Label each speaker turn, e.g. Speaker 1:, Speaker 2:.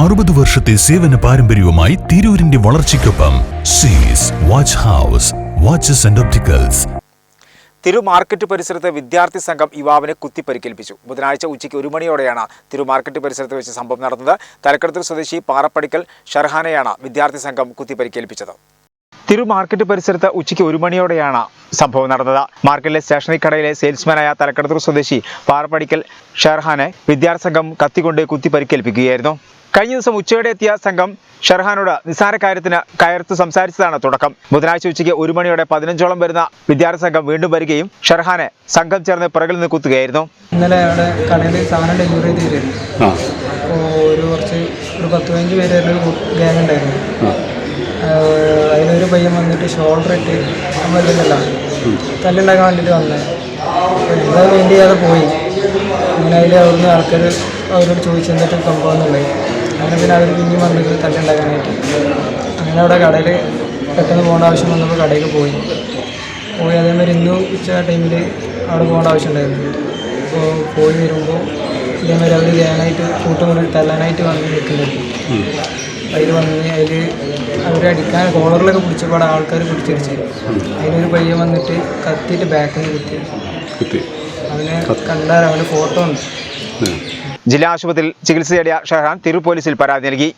Speaker 1: അറുപത് വർഷത്തെ സേവന പാരമ്പര്യവുമായി തിരൂരിന്റെ വളർച്ചയ്ക്കൊപ്പം സീസ് watch house watches and opticals
Speaker 2: തിരു മാർക്കറ്റ് പരിസരത്ത് വിദ്യാർത്ഥി സംഘം യുവാവിനെ കുത്തിപ്പരിക്കേൽപ്പിച്ചു. ബുധനാഴ്ച ഉച്ചയ്ക്ക് ഒരു മണിയോടെയാണ് തിരു മാർക്കറ്റ് പരിസരത്ത് വെച്ച് സംഭവം നടന്നത്. തലക്കടത്തൂർ സ്വദേശി പാറപ്പടിക്കൽ ഷർഹാനെയാണ് വിദ്യാർത്ഥി സംഘം കുത്തിപ്പരിക്കേൽപ്പിച്ചത്. തിരു മാർക്കറ്റ് പരിസരത്ത് ഉച്ചയ്ക്ക് ഒരു മണിയോടെയാണ് സംഭവം നടന്നത്. മാർക്കറ്റിലെ സ്റ്റേഷനറി കടയിലെ സെയിൽസ്മാനായ തലക്കടത്തൂർ സ്വദേശി പാറപ്പടിക്കൽ ഷർഹാനെ വിദ്യാർത്ഥി സംഘം കത്തിക്കൊണ്ട് കുത്തി പരിക്കേൽപ്പിക്കുകയായിരുന്നു. കഴിഞ്ഞ ദിവസം ഉച്ചയോടെ എത്തിയ സംഘം ഷർഹാനോട് നിസാര കാര്യത്തിന് കയർത്ത് സംസാരിച്ചതാണ് തുടക്കം. ബുധനാഴ്ച ഉച്ചയ്ക്ക് ഒരു മണിയോടെ പതിനഞ്ചോളം വരുന്ന വിദ്യാർത്ഥി സംഘം വീണ്ടും വരികയും ഷർഹാനെ സംഘം ചേർന്ന് പിറകിൽ നിന്ന് കുത്തുകയായിരുന്നു.
Speaker 3: ഇന്നലെ അവിടെ കടയിൽ സാധനം ഡെലിവറി ചെയ്തിരുന്നു. അപ്പോൾ ഒരു കുറച്ച് ഒരു പത്ത് പതിനഞ്ച് പേര് ഒരു ഗ്യാങ് ഉണ്ടായിരുന്നു. വന്നിട്ട് ഷോൾഡർ ഇട്ട് നമ്മളല്ല തല്ലുണ്ടാക്കാൻ വേണ്ടിയിട്ട് വന്നത് അപ്പോൾ എന്താ വേണ്ടി ചെയ്യാതെ പോയി. അങ്ങനെ അതിൽ അവിടുന്ന് ആൾക്കാർ അവരോട് ചോദിച്ചു എന്നിട്ട് സംഭവം എന്നുള്ളത് അങ്ങനെ പിന്നെ അവർ പിന്നെയും വന്നിട്ട് തല്ലുണ്ടാക്കാനായിട്ട്. അങ്ങനെ അവിടെ കടയിൽ പെട്ടെന്ന് പോകേണ്ട ആവശ്യം വന്നപ്പോൾ കടയിൽ പോയി. പോയി അതേമാതിരി ഇന്നും ഉച്ച ടൈമിൽ അവിടെ പോകേണ്ട ആവശ്യമുണ്ടായിരുന്നു. അപ്പോൾ പോയി വരുമ്പോൾ ഇതേമാതിരി അവർ ചെയ്യാനായിട്ട് കൂട്ടുമുറി തല്ലാനായിട്ട് വന്ന് നിൽക്കുന്നുണ്ട്. അതിൽ വന്ന് അതിൽ അവർ അടിക്കാൻ കോളറിലൊക്കെ പിടിച്ചപ്പോൾ ആൾക്കാർ പിടിച്ചടിച്ച്. അതിനൊരു പയ്യൻ വന്നിട്ട് കത്തിയിട്ട് ബാക്കിൽ നിന്ന് കുത്തി. അവനെ കണ്ടാൽ അവന്റെ ഫോട്ടോ ഉണ്ട്.
Speaker 2: ജില്ലാ ആശുപത്രിയിൽ ചികിത്സ തേടിയ ഷെഹ്റാൻ തിരു പോലീസിൽ പരാതി നൽകി.